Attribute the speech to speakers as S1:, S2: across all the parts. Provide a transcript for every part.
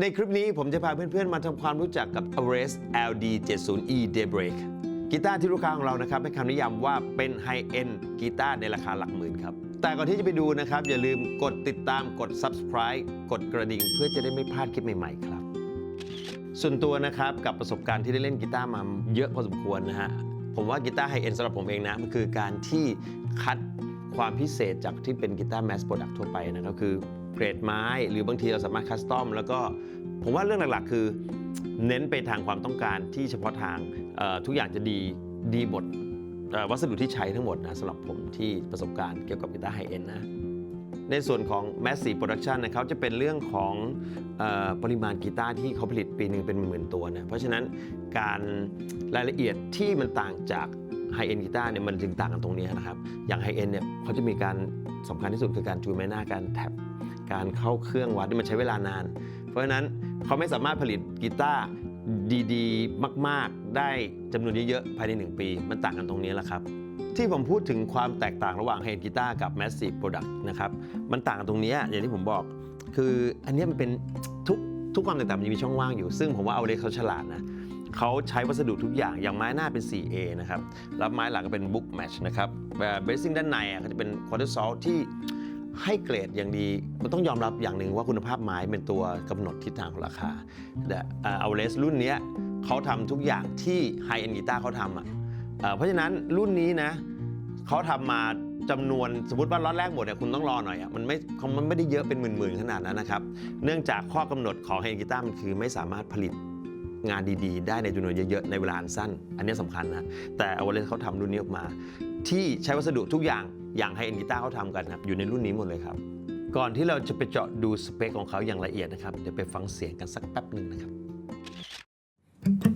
S1: ในคลิปนี้ผมจะพาเพื่อนๆ มาทำความรู้จักกับ Ares LD 70E Daybreak กีตาร์ที่ลูกค้าของเรานะครับให้คำนิยามว่าเป็นไฮเอนด์กีตาร์ในราคาหลักหมื่นครับ แต่ก่อนที่จะไปดูนะครับ อย่าลืมกดติดตามกด subscribe กดกระดิ่ง เพื่อจะได้ไม่พลาดคลิปใหม่ๆครับ ส่วนตัวนะครับกับประสบการณ์ที่ได้เล่นกีตาร์มาเยอะพอสมควรนะฮะผมว่ากีตาร์ไฮเอ็นสำหรับผมเองนะมันคือการที่คัดความพิเศษจากที่เป็นกีตาร์แมสโปรดักทั่วไปนะก็คือ เกรดไม้ หรือบางทีเราสามารถคัสตอมแล้วก็ผมว่าเรื่องหลักๆ คือ เน้นไปทางความต้องการที่เฉพาะทางทุกอย่างจะดีดีหมดวัสดุที่ใช้ทั้งหมดนะสำหรับผมที่ประสบการณ์เกี่ยวกับกีตาร์ไฮเอ็นนะในส่วนของ Massive Production นะครับจะเป็นเรื่องของออปริมาณกีตาร์ที่เขาผลิตปีหนึ่งเป็นหมื่นตัวนะเพราะฉะนั้นการรายละเอียดที่มันต่างจากไฮเอ็นกีตาร์เนี่ยมันจึงต่างกันตรงนี้นะครับ อย่างไฮเอ็นเนี่ยเขาจะมีการสำคัญที่สุดคือการจูนไม้หน้าการแท็บ การเข้าเครื่องวัดที่มันใช้เวลานาน เพราะฉะนั้นเขาไม่สามารถผลิตกีตาร์ดีๆ มากๆ ได้จำนวนเยอะๆภายใน 1 ปี มันต่างกันตรงนี้แหละครับ ที่ผมพูดถึงความแตกต่างระหว่างไฮเอ็นกีตาร์กับ Massive Product นะครับมันต่างกันตรงนี้อย่างที่ผมบอก คืออันนี้มันเป็นทุกทุกความแตกต่างมันมีช่องว่างอยู่ ซึ่งผมว่าเอาเลเขาฉลาดนะเขาใช้วัสดุทุกอย่างอย่างไม้หน้าเป็น 4A นะครับแล้วไม้หลังก็เป็น Book Match นะครับแบบเบสซิ่งด้านในอะเขาจะเป็น Quarter Salt ที่ ให้เกรดอย่างดีมันต้องยอมรับอย่างหนึ่งว่าคุณภาพไม้เป็นตัวกำหนดทิศทางของราคาแต่เอาเลสรุ่นนี้เขาทำทุกอย่างที่ไฮเอ็นกีตาร์เขาทำอะเพราะฉะนั้นรุ่นนี้นะเขาทำมาจำนวนสมมติว่าล็อตแรกหมดเนี่ยคุณต้องรอหน่อยอะมันไม่เขามันไม่ได้เยอะเป็นหมื่นๆขนาดนั้นนะครับ เนื่องจากข้อกำหนดของไฮเฮนกิต้ามันคือไม่สามารถผลิตงานดีๆ ได้ในจำนวนเยอะๆ ในเวลาอันสั้น อันนี้สำคัญนะ แต่เอาเลสเขาทำรุ่นนี้ออกมา ที่ใช้วัสดุทุกอย่าง อย่างไฮเอ็นกีตาร์เขาทำกันครับอยู่ในรุ่นนี้หมดเลยครับ ก่อนที่เราจะไปเจาะดูสเปคของเขาอย่างละเอียดนะครับเดี๋ยวไปฟังเสียงกันสักแป๊บหนึ่งนะครับใน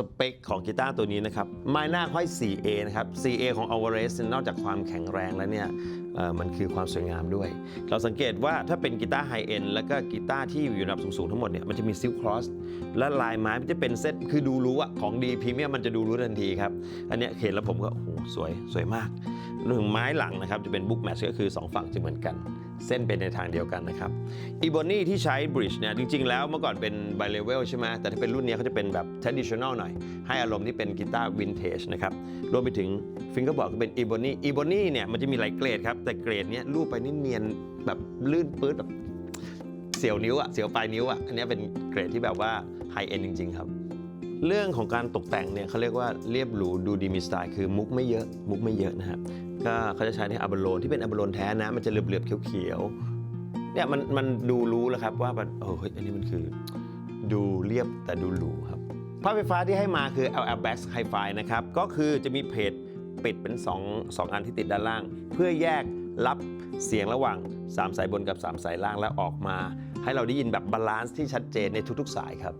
S1: สเปคของกีตาร์ตัวนี้นะครับ ไม้หน้าค่อย 4A นะครับ 4A ของ Alvarez นอกจากความแข็งแรงแล้วเนี่ยมันคือความสวยงามด้วย เราสังเกตว่าถ้าเป็นกีตาร์ไฮเอ็นแล้วก็กีตาร์ที่อยู่ระดับสูงๆทั้งหมดเนี่ยมันจะมีซิลครอสและลายไม้มันจะเป็นเซตคือดูรู้อะของดีพรีเมียมมันจะดูรู้ทันทีครับ อันนี้เห็นแล้วผมก็โอ้โหสวยสวยมากเรื่องไม้หลังนะครับจะเป็นบุ๊กแมชก็คือ 2 ฝั่งจะเหมือนกัน เส้นเป็นในทางเดียวกันนะครับอีโบนี่ที่ใช้บริดจ์เนี่ยจริง ๆ แล้วเมื่อก่อนเป็นไบเลเวลใช่ไหมแต่ถ้าเป็นรุ่นนี้เขาจะเป็นแบบ traditional หน่อย ให้อารมณ์ที่เป็นกีตาร์วินเทจนะครับรวมไปถึงฟิงเกอร์บอร์ดก็เป็นอีโบนี่อีโบนี่เนี่ยมันจะมีหลายเกรดครับ แต่เกรดเนี้ยรูปไปนี่เนียนแบบลื่นปื๊ดแบบเสียวนิ้วอะเสียวปลายนิ้วอะอันนี้เป็นเกรดที่แบบว่าไฮเอ็นจริง ๆ ครับ เรื่องของการตกแต่งเนี่ยเขาเรียกว่าเรียบหรูดูดีมีสไตล์คือมุกไม่เยอะมุกไม่เยอะนะครับ ก็เขาจะใช้ในอะบโลนที่เป็นอะบโลนแท้นะ มันจะเหลือบๆเขียวๆเนี่ยมันมันดูรู้แล้วครับว่ามันโอ้เฮ้ยอันนี้มันคือ ดูเรียบแต่ดูหรูครับภาพไฟฟ้าที่ให้มาคือ LL Bass Hi-Fi นะครับก็คือจะมีเพจปิดเป็น 2 2 อันที่ติดด้านล่าง เพื่อแยกรับเสียงระหว่าง 3 สายบนกับ 3 สายล่างแล้วออกมา ให้เราได้ยินแบบบาลานซ์ที่ชัดเจนในทุกๆ สายครับ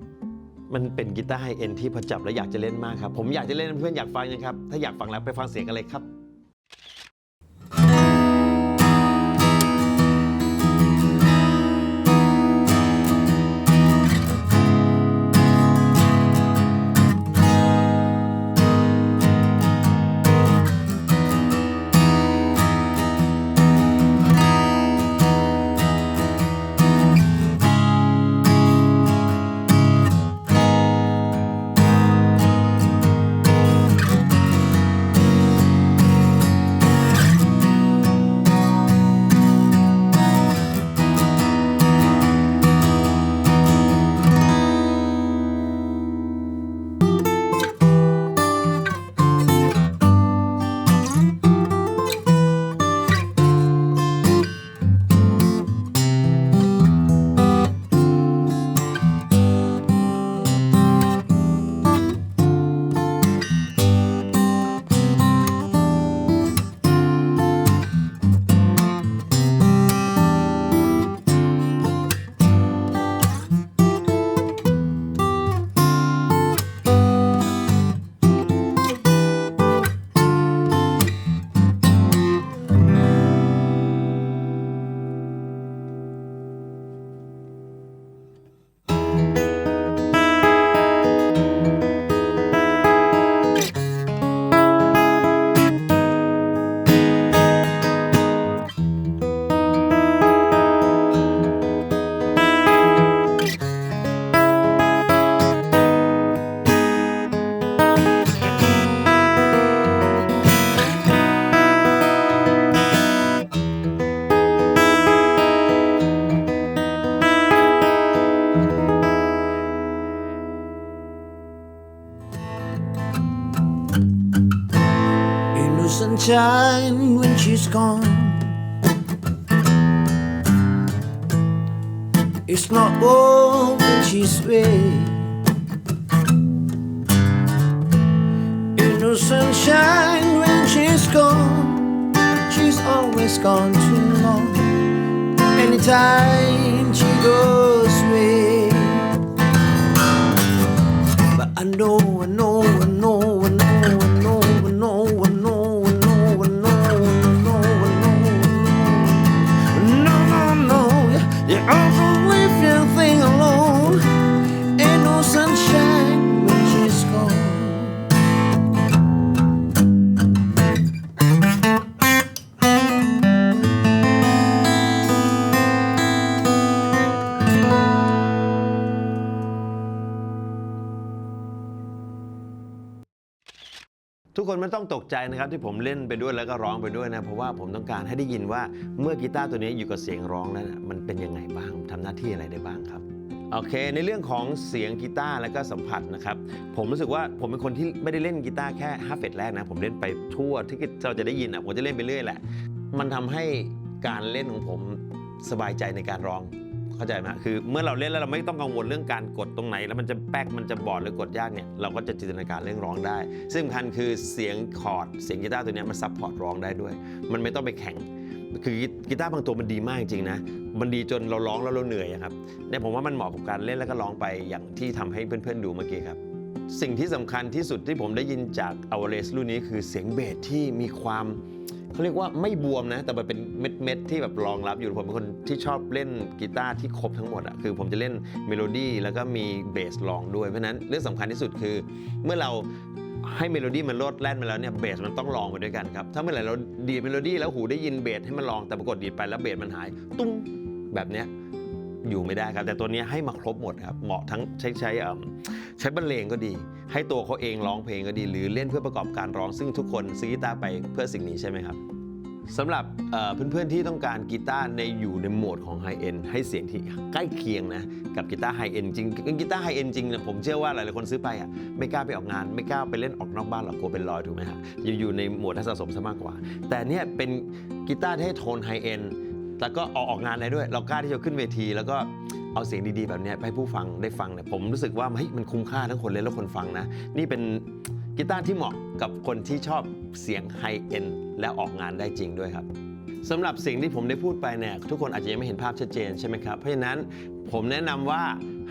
S1: มันเป็นกีตาร์ไฮเอ็นที่พอจับแล้วอยากจะเล่นมากครับ ผมอยากจะเล่นเพื่อนอยากฟังนะครับ ถ้าอยากฟังแล้วไปฟังเสียงกันเลยครับ
S2: sunshine when she's gone. It's not warm when she's away. Ain't no sunshine when she's gone. She's always gone too long. Anytime she goes away. But I know, I know,
S1: ทุกคนไม่ต้องตกใจนะครับที่ผมเล่นไปด้วยแล้วก็ร้องไปด้วยนะ เพราะว่าผมต้องการให้ได้ยินว่าเมื่อกีตาร์ตัวนี้อยู่กับเสียงร้องนั้นนะมันเป็นยังไงบ้างทำหน้าที่อะไรได้บ้างครับโอเค ในเรื่องของเสียงกีตาร์แล้วก็สัมผัสนะครับ ผมรู้สึกว่าผมเป็นคนที่ไม่ได้เล่นกีตาร์แค่5เฟตแรกนะ ผมเล่นไปทั่วที่เราจะได้ยินอะผมจะเล่นไปเรื่อยแหละ มันทำให้การเล่นของผมสบายใจในการร้อง เข้าใจไหมคือเมื่อเราเล่นแล้วเราไม่ต้องกังวลเรื่องการกดตรงไหน แล้วมันจะแป๊กมันจะบอดหรือกดยากเนี่ยเราก็จะจินตนาการเรื่องร้องได้ ซึ่งสำคัญคือเสียงคอร์ดเสียงกีตาร์ตัวนี้มันซับพอร์ตร้องได้ด้วย มันไม่ต้องไปแข่งคือกีตาร์บางตัวมันดีมากจริงนะ มันดีจนเราร้องแล้วเราเหนื่อยครับเนี่ยผมว่ามันเหมาะกับการเล่นแล้วก็ร้องไปอย่างที่ทำให้เพื่อนๆดูเมื่อกี้ครับ สิ่งที่สำคัญที่สุดที่ผมได้ยินจากอ v a r e s รุ่นนี้คือเสียงเบสที่มีความ เขาเรียกว่าไม่บวมนะ แต่มันเป็นเม็ดๆที่แบบรองรับอยู่ผมเป็นคนที่ชอบเล่นกีตาร์ที่ครบทั้งหมดอะคือผมจะเล่นเมโลดี้แล้วก็มีเบสรองด้วยเพราะนั้นเรื่องสำคัญที่สุดคือ เมื่อเราให้เมโลดี้มันโลดแล่นมาแล้วเนี่ยเบสมันต้องลองไปด้วยกันครับถ้าเมื่อไหร่เราดีเมโลดี้แล้วหูได้ยินเบสให้มันลองแต่ปรากฏดีไปแล้วเบสมันหาย ตุ้งแบบเนี้ย อยู่ไม่ได้ครับ แต่ตัวนี้ให้มาครบหมดครับเหมาะทั้งใช้ใช้ใช้บรรเลงก็ดี ให้ตัวเขาเองร้องเพลงก็ดี หรือเล่นเพื่อประกอบการร้องซึ่งทุกคนซื้อกีตาร์ไปเพื่อสิ่งนี้ใช่ไหมครับสำหรับเพื่อนๆที่ต้องการกีตาร์ในอยู่ในโหมดของไฮเอ็นให้เสียงที่ใกล้เคียงนะกับกีตาร์ไฮเอ็นจริงกีตาร์ไฮเอ็นจริงเนี่ยผมเชื่อว่าหลายๆคนซื้อไปอะไม่กล้าไปออกงาน ไม่กล้าไปเล่นออกนอกบ้านหรอกกลัวเป็นรอยถูกไหมฮะอยู่ในโหมดสะสมซะมากกว่า แต่เนี่ยเป็นกีตาร์ที่ให้โทนไฮเอ็น แล้วก็ออกออกงานได้ด้วย เรากล้าที่จะขึ้นเวที แล้วก็เอาเสียงดีๆ แบบนี้ให้ผู้ฟังได้ฟังเนี่ยผมรู้สึกว่าเฮ้ยมันคุ้มค่าทั้งคนเล่นและคนฟังนะ นี่เป็นกีตาร์ที่เหมาะกับคนที่ชอบเสียงไฮเอ็นแล้วออกงานได้จริงด้วยครับสำหรับสิ่งที่ผมได้พูดไปเนี่ยทุกคนอาจจะยังไม่เห็นภาพชัดเจนใช่ไหมครับ เพราะฉะนั้นผมแนะนำว่า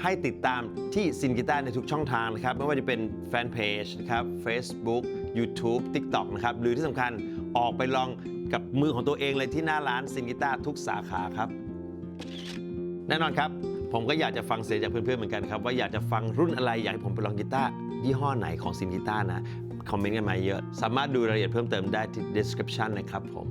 S1: ให้ติดตามที่ซินกีตาร์ในทุกช่องทางนะครับ ไม่ว่าจะเป็นแฟนเพจนะครับ Facebook YouTube TikTok นะครับ หรือที่สำคัญออกไปลอง กับมือของตัวเองเลยที่หน้าร้านซินิต้าทุกสาขาครับ แน่นอนครับ ผมก็อยากจะฟังเสียงจากเพื่อนๆเหมือนกันครับ ว่าอยากจะฟังรุ่นอะไรอยากให้ผมไปลองกีตาร์ยี่ห้อไหนของซินิต้านะ คอมเมนต์กันมาเยอะ สามารถดูรายละเอียดเพิ่มเติมได้ที่ description นะครับผม